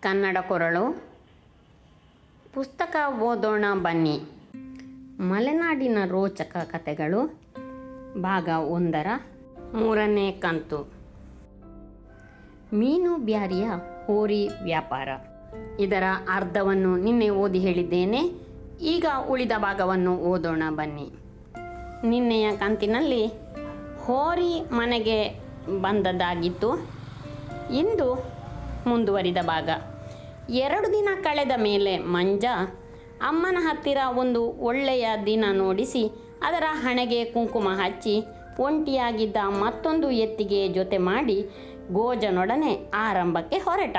ಕನ್ನಡ ಕೊರಳು. ಪುಸ್ತಕ ಓದೋಣ ಬನ್ನಿ. ಮಲೆನಾಡಿನ ರೋಚಕ ಕಥೆಗಳು ಭಾಗ ಒಂದರ ಮೂರನೇ ಕಂತು. ಮೀನು ಬ್ಯಾರಿಯ ಹೋರಿ ವ್ಯಾಪಾರ. ಇದರ ಅರ್ಧವನ್ನು ನಿನ್ನೆ ಓದಿ ಹೇಳಿದ್ದೇನೆ. ಈಗ ಉಳಿದ ಭಾಗವನ್ನು ಓದೋಣ ಬನ್ನಿ. ನಿನ್ನೆಯ ಕಂತಿನಲ್ಲಿ ಹೋರಿ ಮನೆಗೆ ಬಂದದ್ದಾಗಿತ್ತು. ಇಂದು ಮುಂದುವರಿದ ಭಾಗ. ಎರಡು ದಿನ ಕಳೆದ ಮೇಲೆ ಮಂಜ ಅಮ್ಮನ ಹತ್ತಿರ ಒಂದು ಒಳ್ಳೆಯ ದಿನ ನೋಡಿಸಿ ಅದರ ಹಣೆಗೆ ಕುಂಕುಮ ಹಚ್ಚಿ ಒಂಟಿಯಾಗಿದ್ದ ಮತ್ತೊಂದು ಎತ್ತಿಗೆ ಜೊತೆ ಮಾಡಿ ಗೋಜನೊಡನೆ ಆರಂಭಕ್ಕೆ ಹೊರಟ.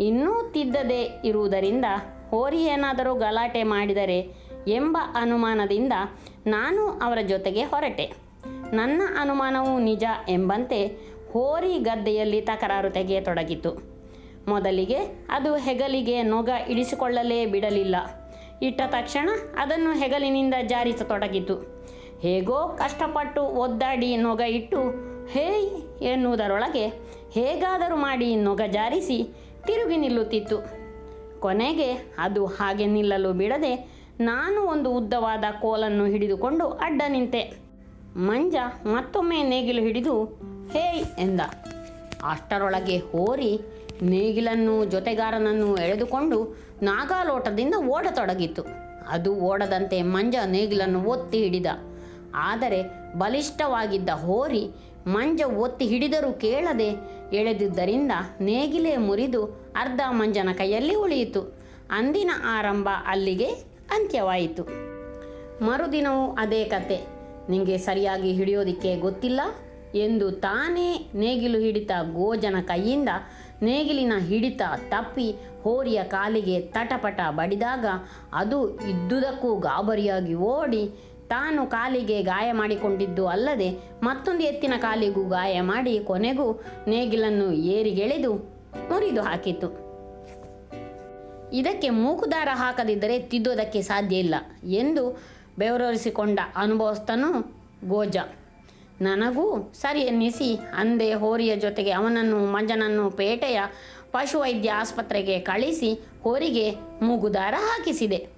ಇನ್ನೂ ತಿದ್ದದೆ ಇರುವುದರಿಂದ ಹೋರಿ ಏನಾದರೂ ಗಲಾಟೆ ಮಾಡಿದರೆ ಎಂಬ ಅನುಮಾನದಿಂದ ನಾನು ಅವರ ಜೊತೆಗೆ ಹೊರಟೆ. ನನ್ನ ಅನುಮಾನವು ನಿಜ ಎಂಬಂತೆ ಹೋರಿ ಗದ್ದೆಯಲ್ಲಿ ತಕರಾರು ತೆಗೆಯತೊಡಗಿತು. ಮೊದಲಿಗೆ ಅದು ಹೆಗಲಿಗೆ ನೊಗ ಇಳಿಸಿಕೊಳ್ಳಲೇ ಬಿಡಲಿಲ್ಲ. ಇಟ್ಟ ತಕ್ಷಣ ಅದನ್ನು ಹೆಗಲಿನಿಂದ ಜಾರಿಸತೊಡಗಿತು. ಹೇಗೋ ಕಷ್ಟಪಟ್ಟು ಒದ್ದಾಡಿ ನೊಗ ಇಟ್ಟು, ಹೇಯ್ ಎನ್ನುವುದರೊಳಗೆ ಹೇಗಾದರೂ ಮಾಡಿ ನೊಗ ಜಾರಿಸಿ ತಿರುಗಿ ನಿಲ್ಲುತ್ತಿತ್ತು. ಕೊನೆಗೆ ಅದು ಹಾಗೆ ನಿಲ್ಲಲು ಬಿಡದೆ ನಾನು ಒಂದು ಉದ್ದವಾದ ಕೋಲನ್ನು ಹಿಡಿದುಕೊಂಡು ಅಡ್ಡ ನಿಂತೆ. ಮಂಜ ಮತ್ತೊಮ್ಮೆ ನೇಗಿಲು ಹಿಡಿದು, ಹೇಯ್ ಎಂದ. ಅಷ್ಟರೊಳಗೆ ಹೋರಿ ನೇಗಿಲನ್ನು, ಜೊತೆಗಾರನನ್ನು ಎಳೆದುಕೊಂಡು ನಾಗಾಲೋಟದಿಂದ ಓಡತೊಡಗಿತು. ಅದು ಓಡದಂತೆ ಮಂಜ ನೇಗಿಲನ್ನು ಒತ್ತಿ ಹಿಡಿದ. ಆದರೆ ಬಲಿಷ್ಠವಾಗಿದ್ದ ಹೋರಿ ಮಂಜ ಒತ್ತಿ ಹಿಡಿದರೂ ಕೇಳದೆ ಎಳೆದಿದ್ದರಿಂದ ನೇಗಿಲೇ ಮುರಿದು ಅರ್ಧ ಮಂಜನ ಕೈಯಲ್ಲಿ ಉಳಿಯಿತು. ಅಂದಿನ ಆರಂಭ ಅಲ್ಲಿಗೆ ಅಂತ್ಯವಾಯಿತು. ಮರುದಿನವೂ ಅದೇ ಕತೆ. ನಿಮಗೆ ಸರಿಯಾಗಿ ಹಿಡಿಯೋದಿಕ್ಕೆ ಗೊತ್ತಿಲ್ಲ? ಎಂದು ತಾನೇ ನೇಗಿಲು ಹಿಡಿತ ಗೋಜನ ಕೈಯಿಂದ ನೇಗಿಲಿನ ಹಿಡಿತ ತಪ್ಪಿ ಹೋರಿಯ ಕಾಲಿಗೆ ತಟಪಟ ಬಡಿದಾಗ ಅದು ಇದ್ದುದಕ್ಕೂ ಗಾಬರಿಯಾಗಿ ಓಡಿ ತಾನು ಕಾಲಿಗೆ ಗಾಯ ಮಾಡಿಕೊಂಡಿದ್ದು ಅಲ್ಲದೆ ಮತ್ತೊಂದು ಎತ್ತಿನ ಕಾಲಿಗೂ ಗಾಯ ಮಾಡಿ ಕೊನೆಗೂ ನೇಗಿಲನ್ನು ಏರಿಗೆಳೆದು ಮುರಿದು ಹಾಕಿತು ಇದಕ್ಕೆ ಮೂಕುದಾರ ಹಾಕದಿದ್ದರೆ ತಿದ್ದೋದಕ್ಕೆ ಸಾಧ್ಯ ಇಲ್ಲ ಎಂದು ಬೆವರಿಸಿಕೊಂಡ ಅನುಭವಸ್ಥನು ಗೋಜ. ನನಗೂ ಸರಿ ಎನ್ನಿಸಿ ಅಂದೆ ಹೋರಿಯ ಜೊತೆಗೆ ಅವನನ್ನು ಮಂಜನನ್ನು ಪೇಟೆಯ ಪಶುವೈದ್ಯ ಆಸ್ಪತ್ರೆಗೆ ಕಳಿಸಿ ಹೋರಿಗೆ ಮೂಗುದಾರ ಹಾಕಿಸಿದೆ.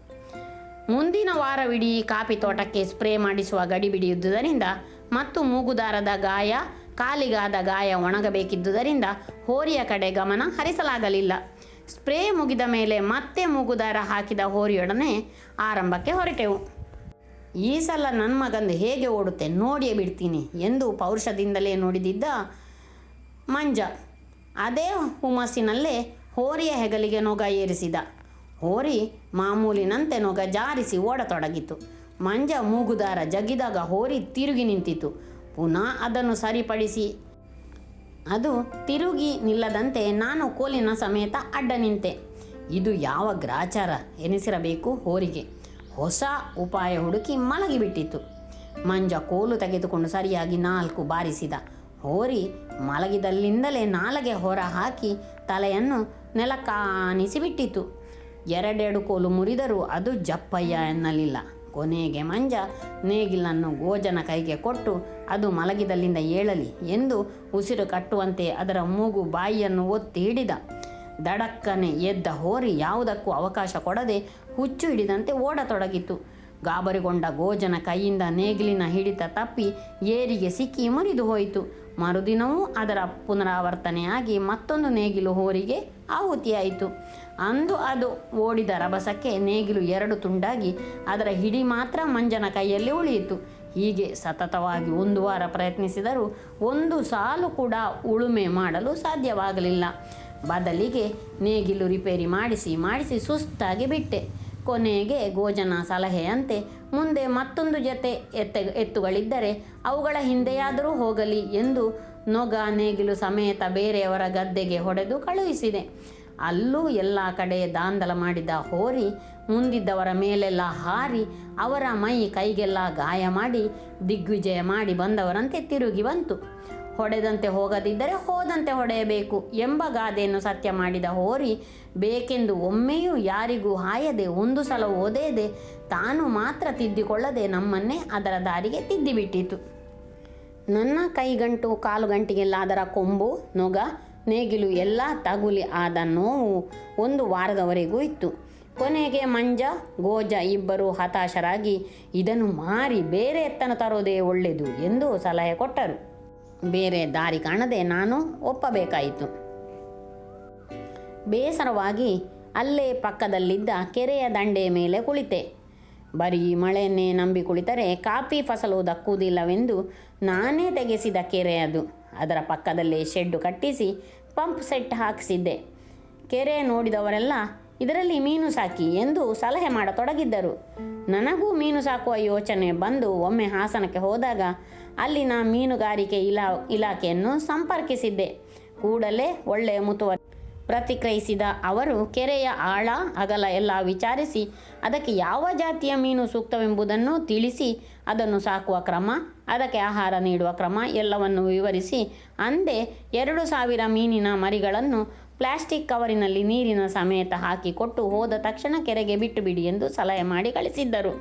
ಮುಂದಿನ ವಾರವಿಡೀ ಕಾಫಿ ತೋಟಕ್ಕೆ ಸ್ಪ್ರೇ ಮಾಡಿಸುವ ಗಡಿಬಿಡಿಯುದ್ದುದರಿಂದ ಮತ್ತು ಮೂಗುದಾರದ ಗಾಯ, ಕಾಲಿಗಾದ ಗಾಯ ಒಣಗಬೇಕಿದ್ದುದರಿಂದ ಹೋರಿಯ ಕಡೆ ಗಮನ ಹರಿಸಲಾಗಲಿಲ್ಲ. ಸ್ಪ್ರೇ ಮುಗಿದ ಮೇಲೆ ಮತ್ತೆ ಮೂಗುದಾರ ಹಾಕಿದ ಹೋರಿಯೊಡನೆ ಆರಂಭಕ್ಕೆ ಹೊರಟೆವು. ಈ ಸಲ ನನ್ನ ಮಗಂದು ಹೇಗೆ ಓಡುತ್ತೆ ನೋಡಿಯೇ ಬಿಡ್ತೀನಿ ಎಂದು ಪೌರುಷದಿಂದಲೇ ನೋಡಿದಿದ್ದ ಮಂಜ. ಅದೇ ಹುಮ್ಮಸ್ಸಿನಲ್ಲೇ ಹೋರಿಯ ಹೆಗಲಿಗೆ ನೊಗ ಏರಿಸಿದ. ಹೋರಿ ಮಾಮೂಲಿನಂತೆ ನೊಗ ಜಾರಿಸಿ ಓಡತೊಡಗಿತು. ಮಂಜ ಮೂಗುದಾರ ಜಗಿದಾಗ ಹೋರಿ ತಿರುಗಿ ನಿಂತಿತು. ಪುನಃ ಅದನ್ನು ಸರಿಪಡಿಸಿ. ಅದು ತಿರುಗಿ ನಿಲ್ಲದಂತೆ ನಾನು ಕೋಲಿನ ಸಮೇತ ಅಡ್ಡ ನಿಂತೆ. ಇದು ಯಾವ ಗ್ರಾಚಾರ ಎನಿಸಿರಬೇಕು ಹೋರಿಗೆ. ಹೊಸ ಉಪಾಯ ಹುಡುಕಿ ಮಲಗಿಬಿಟ್ಟಿತು ಮಂಜ ಕೋಲು ತೆಗೆದುಕೊಂಡು ಸರಿಯಾಗಿ ನಾಲ್ಕು ಬಾರಿಸಿದ ಹೋರಿ, ಮಲಗಿದಲ್ಲಿಂದಲೇ ನಾಲಗೆ ಹೊರ ಹಾಕಿ ತಲೆಯನ್ನು ನೆಲಕ್ಕಾನಿಸಿಬಿಟ್ಟಿತು ಎರಡೆರಡು ಕೋಲು ಮುರಿದರೂ ಅದು ಜಪ್ಪಯ್ಯ ಎನ್ನಲಿಲ್ಲ. ಕೊನೆಗೆ ಮಂಜ ನೇಗಿಲನ್ನು ಗೋಜನ ಕೈಗೆ ಕೊಟ್ಟು, ಅದು ಮಲಗಿದಲ್ಲಿಂದ ಏಳಲಿ ಎಂದು ಉಸಿರು ಕಟ್ಟುವಂತೆ ಅದರ ಮೂಗು ಬಾಯಿಯನ್ನು ಒತ್ತಿ ಹಿಡಿದ. ದಡಕ್ಕನೆ ಎದ್ದ ಹೋರಿ ಯಾವುದಕ್ಕೂ ಅವಕಾಶ ಕೊಡದೆ ಹುಚ್ಚು ಹಿಡಿದಂತೆ ಓಡತೊಡಗಿತು. ಗಾಬರಿಗೊಂಡ ಗೋಜನ ಕೈಯಿಂದ ನೇಗಿಲಿನ ಹಿಡಿತ ತಪ್ಪಿ ಏರಿಗೆ ಸಿಕ್ಕಿ ಮುರಿದು ಹೋಯಿತು. ಮರುದಿನವೂ ಅದರ ಪುನರಾವರ್ತನೆಯಾಗಿ ಮತ್ತೊಂದು ನೇಗಿಲು ಹೋರಿಗೆ ಆಹುತಿಯಾಯಿತು. ಅಂದು ಅದು ಓಡಿದ ರಭಸಕ್ಕೆ ನೇಗಿಲು ಎರಡು ತುಂಡಾಗಿ ಅದರ ಹಿಡಿ ಮಾತ್ರ ಮಂಜನ ಕೈಯಲ್ಲಿ ಉಳಿಯಿತು. ಹೀಗೆ ಸತತವಾಗಿ ಒಂದು ವಾರ ಪ್ರಯತ್ನಿಸಿದರೂ ಒಂದು ಸಾಲು ಕೂಡ ಉಳುಮೆ ಮಾಡಲು ಸಾಧ್ಯವಾಗಲಿಲ್ಲ. ಬದಲಿಗೆ ನೇಗಿಲು ರಿಪೇರಿ ಮಾಡಿಸಿ ಮಾಡಿಸಿ ಸುಸ್ತಾಗಿ ಬಿಟ್ಟೆ. ಕೊನೆಗೆ ಗೋಜನ ಸಲಹೆಯಂತೆ ಮುಂದೆ ಮತ್ತೊಂದು ಜೊತೆ ಎತ್ತ ಎತ್ತುಗಳಿದ್ದರೆ ಅವುಗಳ ಹಿಂದೆಯಾದರೂ ಹೋಗಲಿ ಎಂದು ನೊಗ ನೇಗಿಲು ಸಮೇತ ಬೇರೆಯವರ ಗದ್ದೆಗೆ ಹೊಡೆದು ಕಳುಹಿಸಿದೆ. ಅಲ್ಲೂ ಎಲ್ಲ ಕಡೆ ದಾಂದಲ ಮಾಡಿದ ಹೋರಿ ಮುಂದಿದ್ದವರ ಮೇಲೆಲ್ಲ ಹಾರಿ ಅವರ ಮೈ ಕೈಗೆಲ್ಲ ಗಾಯ ಮಾಡಿ ದಿಗ್ವಿಜಯ ಮಾಡಿ ಬಂದವರಂತೆ ತಿರುಗಿ ಬಂತು. ಹೊಡೆದಂತೆ ಹೋಗದಿದ್ದರೆ ಹೋದಂತೆ ಹೊಡೆಯಬೇಕು ಎಂಬ ಗಾದೆಯನ್ನು ಸತ್ಯ ಮಾಡಿದ ಹೋರಿ, ಬೇಕೆಂದು ಒಮ್ಮೆಯೂ ಯಾರಿಗೂ ಹಾಯದೆ ಒಂದು ಸಲ ಓದೇದೆ ತಾನು ಮಾತ್ರ ತಿದ್ದಿಕೊಳ್ಳದೆ ನಮ್ಮನ್ನೇ ಅದರ ದಾರಿಗೆ ತಿದ್ದಿಬಿಟ್ಟಿತು. ನನ್ನ ಕೈಗಂಟು, ಕಾಲು ಗಂಟಿಗೆಲ್ಲ ಅದರ ಕೊಂಬು, ನೊಗ, ನೇಗಿಲು ಎಲ್ಲ ತಗುಲಿ ಆದ ನೋವು ಒಂದು ವಾರದವರೆಗೂ ಇತ್ತು. ಕೊನೆಗೆ ಮಂಜ, ಗೋಜ ಇಬ್ಬರು ಹತಾಶರಾಗಿ, ಇದನ್ನು ಮಾರಿ ಬೇರೆ ಎತ್ತನ ತರೋದೇ ಒಳ್ಳೆಯದು ಎಂದು ಸಲಹೆ ಕೊಟ್ಟರು. ಬೇರೆ ದಾರಿ ಕಾಣದೆ ನಾನು ಒಪ್ಪಬೇಕಾಯಿತು. ಬೇಸರವಾಗಿ ಅಲ್ಲೇ ಪಕ್ಕದಲ್ಲಿದ್ದ ಕೆರೆಯ ದಂಡೆಯ ಮೇಲೆ ಕುಳಿತೆ. ಬರೀ ಮಳೆಯನ್ನೇ ನಂಬಿ ಕುಳಿತರೆ ಕಾಫಿ ಫಸಲು ದಕ್ಕುವುದಿಲ್ಲವೆಂದು ನಾನೇ ತೆಗೆಸಿದ ಕೆರೆ ಅದು. ಅದರ ಪಕ್ಕದಲ್ಲೇ ಶೆಡ್ಡು ಕಟ್ಟಿಸಿ ಪಂಪ್ ಸೆಟ್ ಹಾಕಿಸಿದ್ದೆ. ಕೆರೆ ನೋಡಿದವರೆಲ್ಲ ಇದರಲ್ಲಿ ಮೀನು ಸಾಕಿ ಎಂದು ಸಲಹೆ ಮಾಡತೊಡಗಿದ್ದರು. ನನಗೂ ಮೀನು ಸಾಕುವ ಯೋಚನೆ ಬಂದು ಒಮ್ಮೆ ಹಾಸನಕ್ಕೆ ಹೋದಾಗ ಅಲ್ಲಿನ ಮೀನುಗಾರಿಕೆ ಇಲಾ, ಇಲಾಖೆಯನ್ನು ಸಂಪರ್ಕಿಸಿದ್ದೆ. ಕೂಡಲೇ ಒಳ್ಳೆಯ ಮುತುವ ಪ್ರತಿಕ್ರಿಯಿಸಿದ ಅವರು, ಕೆರೆಯ ಆಳ, ಅಗಲ ಎಲ್ಲ ವಿಚಾರಿಸಿ, ಅದಕ್ಕೆ ಯಾವ ಜಾತಿಯ ಮೀನು ಸೂಕ್ತವೆಂಬುದನ್ನು ತಿಳಿಸಿ, ಅದನ್ನು ಸಾಕುವ ಕ್ರಮ, ಅದಕ್ಕೆ ಆಹಾರ ನೀಡುವ ಕ್ರಮ ಎಲ್ಲವನ್ನು ವಿವರಿಸಿ, ಅಂದೇ ಎರಡು ಸಾವಿರ ಮೀನಿನ ಮರಿಗಳನ್ನು ಪ್ಲಾಸ್ಟಿಕ್ ಕವರಿನಲ್ಲಿ ನೀರಿನ ಸಮೇತ ಹಾಕಿ ಕೊಟ್ಟು ಹೋದ ತಕ್ಷಣ ಕೆರೆಗೆ ಬಿಟ್ಟು ಬಿಡಿ ಎಂದು ಸಲಹೆ ಮಾಡಿ ಕಳಿಸಿದ್ದರು.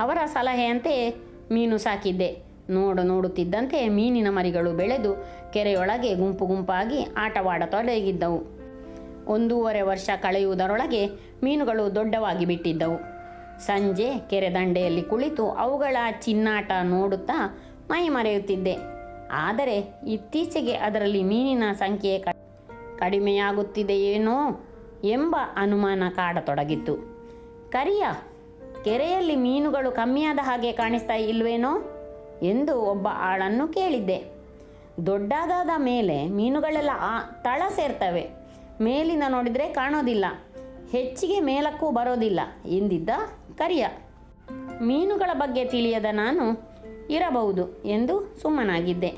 ಅವರ ಸಲಹೆಯಂತೆ ಮೀನು ಸಾಕಿದ್ದೆ. ನೋಡು ನೋಡುತ್ತಿದ್ದಂತೆ ಮೀನಿನ ಮರಿಗಳು ಬೆಳೆದು ಕೆರೆಯೊಳಗೆ ಗುಂಪು ಗುಂಪಾಗಿ ಆಟವಾಡತೊಡಗಿದ್ದವು ಒಂದೂವರೆ ವರ್ಷ ಕಳೆಯುವುದರೊಳಗೆ ಮೀನುಗಳು ದೊಡ್ಡವಾಗಿ ಬಿಟ್ಟಿದ್ದವು. ಸಂಜೆ ಕೆರೆ ದಂಡೆಯಲ್ಲಿ ಕುಳಿತು ಅವುಗಳ ಚಿನ್ನಾಟ ನೋಡುತ್ತಾ ಮೈ ಮರೆಯುತ್ತಿದ್ದೆ ಆದರೆ ಇತ್ತೀಚೆಗೆ ಅದರಲ್ಲಿ ಮೀನಿನ ಸಂಖ್ಯೆ ಕಡಿಮೆಯಾಗುತ್ತಿದೆಯೇನೋ ಎಂಬ ಅನುಮಾನ ಕಾಡತೊಡಗಿತ್ತು. ಕರಿಯ, ಕೆರೆಯಲ್ಲಿ ಮೀನುಗಳು ಕಮ್ಮಿಯಾದ ಹಾಗೆ ಕಾಣಿಸ್ತಾ ಇಲ್ವೇನೋ ಎಂದು ಒಬ್ಬ ಆಳನ್ನು ಕೇಳಿದ್ದೆ. ದೊಡ್ಡದಾದ ಮೇಲೆ ಮೀನುಗಳೆಲ್ಲ ಆ ತಳ ಸೇರ್ತವೆ. ಮೇಲಿಂದ ನೋಡಿದರೆ ಕಾಣೋದಿಲ್ಲ. ಹೆಚ್ಚಿಗೆ ಮೇಲಕ್ಕೂ ಬರೋದಿಲ್ಲ ಎಂದಿದ್ದ ಕರಿಯ. ಮೀನುಗಳ ಬಗ್ಗೆ ತಿಳಿಯದ ನಾನು ಇರಬಹುದು ಎಂದು ಸುಮ್ಮನಾಗಿದ್ದೆ.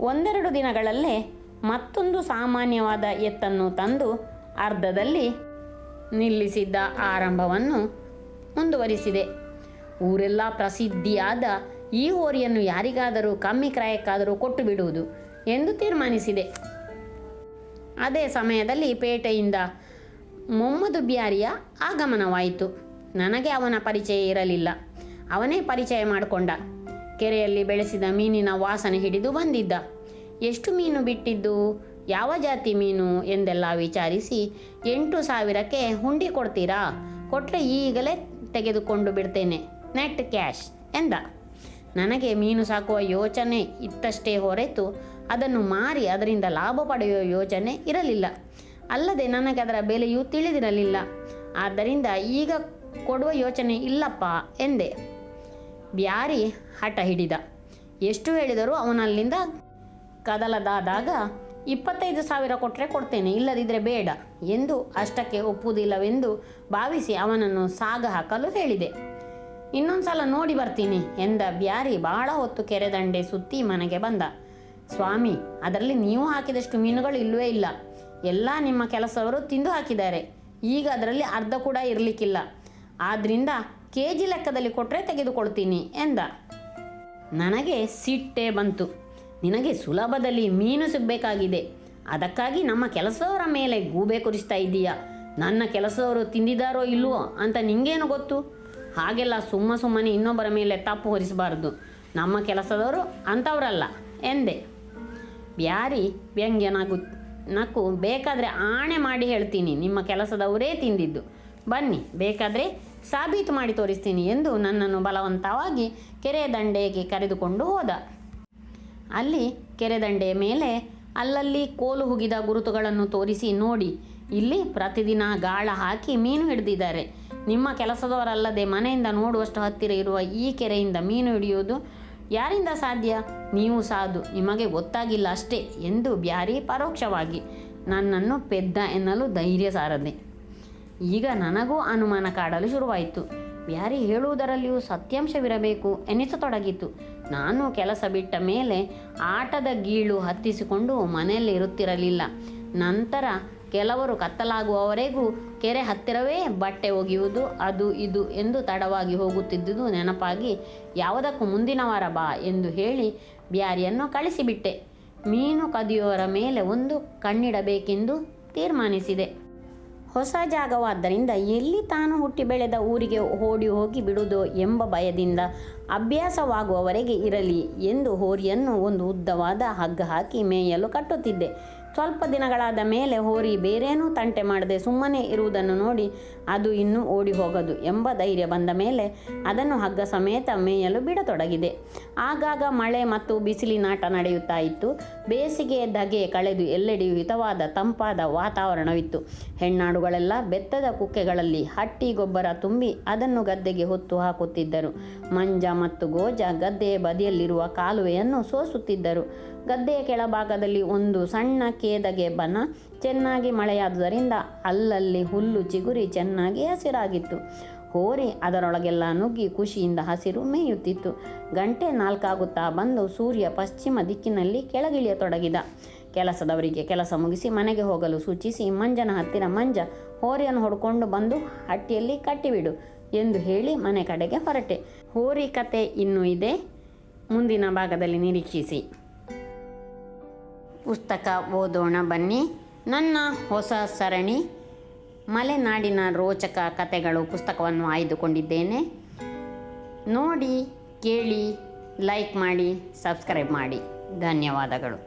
ಒಂದೆರಡು ದಿನಗಳಲ್ಲೇ ಮತ್ತೊಂದು ಸಾಮಾನ್ಯವಾದ ಎತ್ತನ್ನು ತಂದು ಅರ್ಧದಲ್ಲಿ ನಿಲ್ಲಿಸಿದ್ದ ಆರಂಭವನ್ನು ಮುಂದುವರಿಸಿದೆ. ಊರೆಲ್ಲ ಪ್ರಸಿದ್ಧಿಯಾದ ಈ ಹೋರಿಯನ್ನು ಯಾರಿಗಾದರೂ, ಕಮ್ಮಿ ಕ್ರಯಕ್ಕಾದರೂ ಕೊಟ್ಟು ಬಿಡುವುದು ಎಂದು ತೀರ್ಮಾನಿಸಿದೆ. ಅದೇ ಸಮಯದಲ್ಲಿ ಪೇಟೆಯಿಂದ ಮೊಮ್ಮದು ಬ್ಯಾರಿಯ ಆಗಮನವಾಯಿತು. ನನಗೆ ಅವನ ಪರಿಚಯ ಇರಲಿಲ್ಲ. ಅವನೇ ಪರಿಚಯ ಮಾಡಿಕೊಂಡ. ಕೆರೆಯಲ್ಲಿ ಬೆಳೆಸಿದ ಮೀನಿನ ವಾಸನೆ ಹಿಡಿದು ಬಂದಿದ್ದ. ಎಷ್ಟು ಮೀನು ಬಿಟ್ಟಿದ್ದು? ಯಾವ ಜಾತಿ ಮೀನು? ಎಂದೆಲ್ಲ ವಿಚಾರಿಸಿ, ಎಂಟು ಸಾವಿರಕ್ಕೆ ಹುಂಡಿ ಕೊಡ್ತೀರಾ? ಕೊಟ್ಟರೆ ಈಗಲೇ ತೆಗೆದುಕೊಂಡು ಬಿಡ್ತೇನೆ. ನೆಟ್ ಕ್ಯಾಶ್, ಎಂದ. ನನಗೆ ಮೀನು ಸಾಕುವ ಯೋಚನೆ ಇತ್ತಷ್ಟೇ ಹೊರತು ಅದನ್ನು ಮಾರಿ ಅದರಿಂದ ಲಾಭ ಪಡೆಯುವ ಯೋಚನೆ ಇರಲಿಲ್ಲ. ಅಲ್ಲದೆ ನನಗೆ ಅದರ ಬೆಲೆಯೂ ತಿಳಿದಿರಲಿಲ್ಲ. ಆದ್ದರಿಂದ ಈಗ ಕೊಡುವ ಯೋಚನೆ ಇಲ್ಲಪ್ಪ, ಎಂದೆ. ಬ್ಯಾರಿ ಹಠ ಹಿಡಿದ. ಎಷ್ಟು ಹೇಳಿದರೂ ಅವನಲ್ಲಿಂದ ಕದಲದಾದಾಗ ಇಪ್ಪತ್ತೈದು ಸಾವಿರ ಕೊಟ್ಟರೆ ಕೊಡ್ತೇನೆ ಇಲ್ಲದಿದ್ದರೆ ಬೇಡ ಎಂದು ಅಷ್ಟಕ್ಕೆ ಒಪ್ಪುವುದಿಲ್ಲವೆಂದು ಭಾವಿಸಿ ಅವನನ್ನು ಸಾಗ ಹಾಕಲು ಹೇಳಿದೆ. ಇನ್ನೊಂದು ಸಲ ನೋಡಿ ಬರ್ತೀನಿ ಎಂದ ಬ್ಯಾರಿ ಬಹಳ ಹೊತ್ತು ಕೆರೆ ದಂಡೆ ಸುತ್ತಿ ಮನೆಗೆ ಬಂದ. ಸ್ವಾಮಿ, ಅದರಲ್ಲಿ ನೀವು ಹಾಕಿದಷ್ಟು ಮೀನುಗಳು ಇಲ್ಲವೇ ಇಲ್ಲ. ಎಲ್ಲ ನಿಮ್ಮ ಕೆಲಸವರು ತಿಂದು ಹಾಕಿದ್ದಾರೆ. ಈಗ ಅದರಲ್ಲಿ ಅರ್ಧ ಕೂಡ ಇರಲಿಕ್ಕಿಲ್ಲ. ಆದ್ದರಿಂದ ಕೆ ಜಿ ಲೆಕ್ಕದಲ್ಲಿ ಕೊಟ್ಟರೆ ತೆಗೆದುಕೊಳ್ತೀನಿ ಎಂದ. ನನಗೆ ಸಿಟ್ಟೇ ಬಂತು. ನಿನಗೆ ಸುಲಭದಲ್ಲಿ ಮೀನು ಸಿಗಬೇಕಾಗಿದೆ. ಅದಕ್ಕಾಗಿ ನಮ್ಮ ಕೆಲಸದವರ ಮೇಲೆ ಗೂಬೆ ಕುರಿಸ್ತಾ ಇದ್ದೀಯಾ? ನನ್ನ ಕೆಲಸದವರು ತಿಂದಿದ್ದಾರೋ ಇಲ್ವೋ ಅಂತ ನಿಂಗೇನು ಗೊತ್ತು? ಹಾಗೆಲ್ಲ ಸುಮ್ಮ ಸುಮ್ಮನೆ ಇನ್ನೊಬ್ಬರ ಮೇಲೆ ತಪ್ಪು ಹೊರಿಸಬಾರ್ದು. ನಮ್ಮ ಕೆಲಸದವರು ಅಂಥವರಲ್ಲ ಎಂದೆ. ಬ್ಯಾರಿ ವ್ಯಂಗ್ಯನಾಗು ನಕ್ಕು, ಬೇಕಾದರೆ ಆಣೆ ಮಾಡಿ ಹೇಳ್ತೀನಿ. ನಿಮ್ಮ ಕೆಲಸದವರೇ ತಿಂದಿದ್ದು. ಬನ್ನಿ, ಬೇಕಾದರೆ ಸಾಬೀತು ಮಾಡಿ ತೋರಿಸ್ತೀನಿ ಎಂದು ನನ್ನನ್ನು ಬಲವಂತವಾಗಿ ಕೆರೆ ದಂಡೆಗೆ ಕರೆದುಕೊಂಡು ಹೋದ. ಅಲ್ಲಿ ಕೆರೆದಂಡೆಯ ಮೇಲೆ ಅಲ್ಲಲ್ಲಿ ಕೋಲು ಹುಗಿದ ಗುರುತುಗಳನ್ನು ತೋರಿಸಿ ನೋಡಿ. ಇಲ್ಲಿ ಪ್ರತಿದಿನ ಗಾಳ ಹಾಕಿ ಮೀನು ಹಿಡಿದಿದ್ದಾರೆ. ನಿಮ್ಮ ಕೆಲಸದವರಲ್ಲದೆ ಮನೆಯಿಂದ ನೋಡುವಷ್ಟು ಹತ್ತಿರ ಇರುವ ಈ ಕೆರೆಯಿಂದ ಮೀನು ಹಿಡಿಯುವುದು ಯಾರಿಂದ ಸಾಧ್ಯ? ನೀವು ಸಾಧು, ನಿಮಗೆ ಗೊತ್ತಾಗಿಲ್ಲ ಅಷ್ಟೇ ಎಂದು ಬ್ಯಾರಿ ಪರೋಕ್ಷವಾಗಿ ನನ್ನನ್ನು ಪೆದ್ದ ಎನ್ನಲು ಧೈರ್ಯ ಸಾರದೆ. ಈಗ ನನಗೂ ಅನುಮಾನ ಕಾಡಲು ಶುರುವಾಯಿತು. ಬ್ಯಾರಿ ಹೇಳುವುದರಲ್ಲಿಯೂ ಸತ್ಯಾಂಶವಿರಬೇಕು ಎನಿಸತೊಡಗಿತು. ನಾನು ಕೆಲಸ ಬಿಟ್ಟ ಮೇಲೆ ಆಟದ ಗೀಳು ಹತ್ತಿಸಿಕೊಂಡು ಮನೆಯಲ್ಲಿ ಇರುತ್ತಿರಲಿಲ್ಲ. ನಂತರ ಕೆಲವರು ಕತ್ತಲಾಗುವವರೆಗೂ ಕೆರೆ ಹತ್ತಿರವೇ ಬಟ್ಟೆ ಒಗೆಯುವುದು, ಅದು ಇದು ಎಂದು ತಡವಾಗಿ ಹೋಗುತ್ತಿದ್ದುದು ನೆನಪಾಗಿ, ಯಾವುದಕ್ಕೂ ಮುಂದಿನ ವಾರ ಬಾ ಎಂದು ಹೇಳಿ ಬ್ಯಾರಿಯನ್ನು ಕಳಿಸಿಬಿಟ್ಟೆ. ಮೀನು ಕದಿಯುವವರ ಮೇಲೆ ಒಂದು ಕಣ್ಣಿಡಬೇಕೆಂದು ತೀರ್ಮಾನಿಸಿದೆ. ಹೊಸ ಜಾಗವಾದ್ದರಿಂದ ಎಲ್ಲಿ ತಾನು ಹುಟ್ಟಿ ಬೆಳೆದ ಊರಿಗೆ ಓಡಿ ಹೋಗಿ ಬಿಡುವುದೋ ಎಂಬ ಭಯದಿಂದ ಅಭ್ಯಾಸವಾಗುವವರೆಗೆ ಇರಲಿ ಎಂದು ಹೋರಿಯನ್ನು ಒಂದು ಉದ್ದವಾದ ಹಗ್ಗ ಹಾಕಿ ಮೇಯಲು ಕಟ್ಟುತ್ತಿದ್ದೆ. ಸ್ವಲ್ಪ ದಿನಗಳಾದ ಮೇಲೆ ಹೋರಿ, ಬೇರೇನೂ ತಂಟೆ ಮಾಡದೆ ಸುಮ್ಮನೆ ಇರುವುದನ್ನು ನೋಡಿ ಅದು ಇನ್ನೂ ಓಡಿ ಹೋಗದು ಎಂಬ ಧೈರ್ಯ ಬಂದ ಮೇಲೆ ಅದನ್ನು ಹಗ್ಗ ಸಮೇತ ಮೇಯಲು ಬಿಡತೊಡಗಿದೆ. ಆಗಾಗ ಮಳೆ ಮತ್ತು ಬಿಸಿಲಿನಾಟ ನಡೆಯುತ್ತಾ ಇತ್ತು. ಬೇಸಿಗೆಯ ಧಗೆ ಕಳೆದು ಎಲ್ಲೆಡೆಯೂ ಹಿತವಾದ ತಂಪಾದ ವಾತಾವರಣವಿತ್ತು. ಹೆಣ್ಣಾಡುಗಳೆಲ್ಲ ಬೆತ್ತದ ಕುಕ್ಕೆಗಳಲ್ಲಿ ಹಟ್ಟಿ ಗೊಬ್ಬರ ತುಂಬಿ ಅದನ್ನು ಗದ್ದೆಗೆ ಹೊತ್ತು ಹಾಕುತ್ತಿದ್ದರು. ಮಂಜ ಮತ್ತು ಗೋಜ ಗದ್ದೆಯ ಬದಿಯಲ್ಲಿರುವ ಕಾಲುವೆಯನ್ನು ಸೋಸುತ್ತಿದ್ದರು. ಗದ್ದೆಯ ಕೆಳಭಾಗದಲ್ಲಿ ಒಂದು ಸಣ್ಣ ಕೇದಗೆ ಬನ ಚೆನ್ನಾಗಿ ಮಳೆಯಾದುದರಿಂದ ಅಲ್ಲಲ್ಲಿ ಹುಲ್ಲು ಚಿಗುರಿ ಚೆನ್ನಾಗಿ ಹಸಿರಾಗಿತ್ತು. ಹೋರಿ ಅದರೊಳಗೆಲ್ಲ ನುಗ್ಗಿ ಖುಷಿಯಿಂದ ಹಸಿರು ಮೇಯುತ್ತಿತ್ತು. ಗಂಟೆ ನಾಲ್ಕಾಗುತ್ತಾ ಬಂದು ಸೂರ್ಯ ಪಶ್ಚಿಮ ದಿಕ್ಕಿನಲ್ಲಿ ಕೆಳಗಿಳಿಯತೊಡಗಿದ. ಕೆಲಸದವರಿಗೆ ಕೆಲಸ ಮುಗಿಸಿ ಮನೆಗೆ ಹೋಗಲು ಸೂಚಿಸಿ, ಮಂಜನ ಹತ್ತಿರ ಮಂಜ, ಹೋರಿಯನ್ನು ಹೊಡ್ಕೊಂಡು ಬಂದು ಹಟ್ಟಿಯಲ್ಲಿ ಕಟ್ಟಿಬಿಡು ಎಂದು ಹೇಳಿ ಮನೆ ಕಡೆಗೆ ಹೊರಟೆ. ಹೋರಿ ಕತೆ ಇನ್ನೂ ಇದೆ. ಮುಂದಿನ ಭಾಗದಲ್ಲಿ ನಿರೀಕ್ಷಿಸಿ. ಪುಸ್ತಕ ಓದೋಣ ಬನ್ನಿ. ನನ್ನ ಹೊಸ ಸರಣಿ, ಮಲೆನಾಡಿನ ರೋಚಕ ಕಥೆಗಳು ಪುಸ್ತಕವನ್ನು ಆಯ್ದುಕೊಂಡಿದ್ದೇನೆ. ನೋಡಿ, ಕೇಳಿ, ಲೈಕ್ ಮಾಡಿ, ಸಬ್ಸ್ಕ್ರೈಬ್ ಮಾಡಿ. ಧನ್ಯವಾದಗಳು.